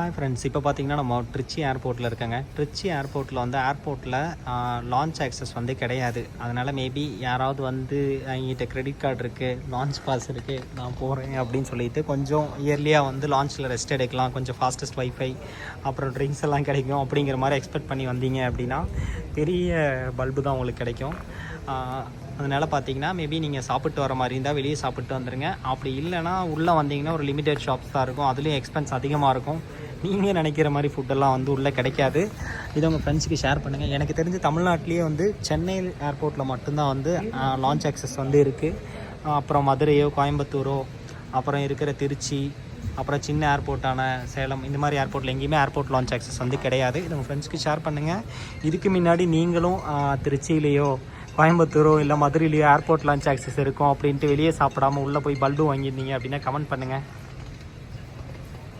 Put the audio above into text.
Hi friends இப்போ பார்த்தீங்கன்னா நம்ம ட்ரிச்சி ஏர்போர்ட்டில் இருக்கங்க. ட்ரிச்சி ஏர்போர்ட்டில் வந்து ஏர்போர்ட்டில் லான்ச் ஆக்சஸ் வந்து கிடையாது. அதனால் மேபி யாராவது வந்து என்கிட்ட கிரெடிட் கார்டு இருக்குது லான்ச் பாஸ் இருக்குது நான் போகிறேன் அப்படின்னு சொல்லிட்டு கொஞ்சம் இயர்லியாக வந்து லான்ச்சில் ரெஸ்ட் எடுக்கலாம். கொஞ்சம் ஃபாஸ்டஸ்ட் வைஃபை அப்புறம் ட்ரிங்க்ஸ் எல்லாம் கிடைக்கும் அப்படிங்கிற மாதிரி எக்ஸ்பெக்ட் பண்ணி வந்தீங்க அப்படின்னா பெரிய பல்பு தான் உங்களுக்கு கிடைக்கும். அதனால் பார்த்தீங்கன்னா மேபி நீங்கள் சாப்பிட்டு வர மாதிரி இருந்தால் வெளியே சாப்பிட்டு வந்துடுங்க அப்படி இல்லைனா உள்ளே வந்தீங்கன்னா ஒரு லிமிடெட் ஷாப்ஸ் தான் இருக்கும். அதுலேயும் எக்ஸ்பென்ஸ் அதிகமாக இருக்கும். நீங்கள் நினைக்கிற மாதிரி ஃபுட்டெல்லாம் வந்து உள்ளே கிடைக்காது. இதை உங்கள் ஃப்ரெண்ட்ஸுக்கு ஷேர் பண்ணுங்கள் எனக்கு தெரிஞ்சு தமிழ்நாட்டிலேயே வந்து சென்னை ஏர்போர்ட்டில் மட்டும்தான் வந்து லான்ச் ஆக்சஸ் வந்து இருக்குது அப்புறம் மதுரையோ கோயம்புத்தூரோ அப்புறம் இருக்கிற திருச்சி அப்புறம் சின்ன ஏர்போர்ட்டான சேலம் இந்த மாதிரி ஏர்போர்ட்டில் எங்கேயுமே ஏர்போர்ட் லான்ச் ஆக்சஸ் வந்து கிடையாது. இது உங்கள் ஃப்ரெண்ட்ஸ்க்கு ஷேர் பண்ணுங்கள் இதுக்கு முன்னாடி நீங்களும் திருச்சியிலேயோ கோயம்புத்தூரோ இல்லை மதுரையிலையோ ஏர்போர்ட் லான்ச் ஆக்சஸ் இருக்கும் அப்படின்ட்டு வெளியே சாப்பிடாம உள்ளே போய் பல்பு வாங்கியிருந்தீங்க அப்படின்னா கமெண்ட் பண்ணுங்கள்